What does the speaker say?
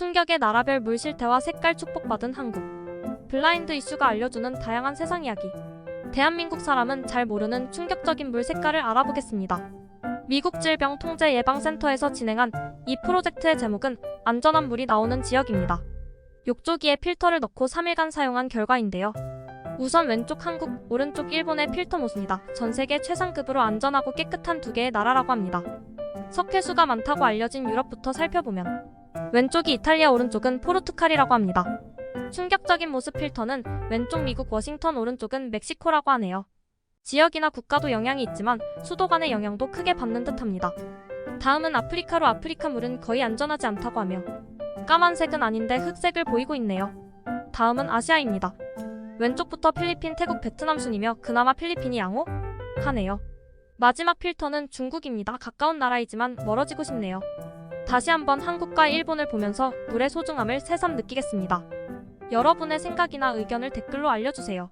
충격의 나라별 물 실태와 색깔 축복받은 한국. 블라인드 이슈가 알려주는 다양한 세상 이야기. 대한민국 사람은 잘 모르는 충격적인 물 색깔을 알아보겠습니다. 미국 질병통제예방센터에서 진행한 이 프로젝트의 제목은 안전한 물이 나오는 지역입니다. 욕조기에 필터를 넣고 3일간 사용한 결과인데요. 우선 왼쪽 한국, 오른쪽 일본의 필터 모습니다. 전 세계 최상급으로 안전하고 깨끗한 두 개의 나라라고 합니다. 석회수가 많다고 알려진 유럽부터 살펴보면 왼쪽이 이탈리아, 오른쪽은 포르투갈이라고 합니다. 충격적인 모습 필터는 왼쪽 미국 워싱턴, 오른쪽은 멕시코라고 하네요. 지역이나 국가도 영향이 있지만 수도 간의 영향도 크게 받는 듯합니다. 다음은 아프리카로 아프리카 물은 거의 안전하지 않다고 하며 까만색은 아닌데 흑색을 보이고 있네요. 다음은 아시아입니다. 왼쪽부터 필리핀, 태국, 베트남 순이며 그나마 필리핀이 양호? 하네요. 마지막 필터는 중국입니다. 가까운 나라이지만 멀어지고 싶네요. 다시 한번 한국과 일본을 보면서 물의 소중함을 새삼 느끼겠습니다. 여러분의 생각이나 의견을 댓글로 알려주세요.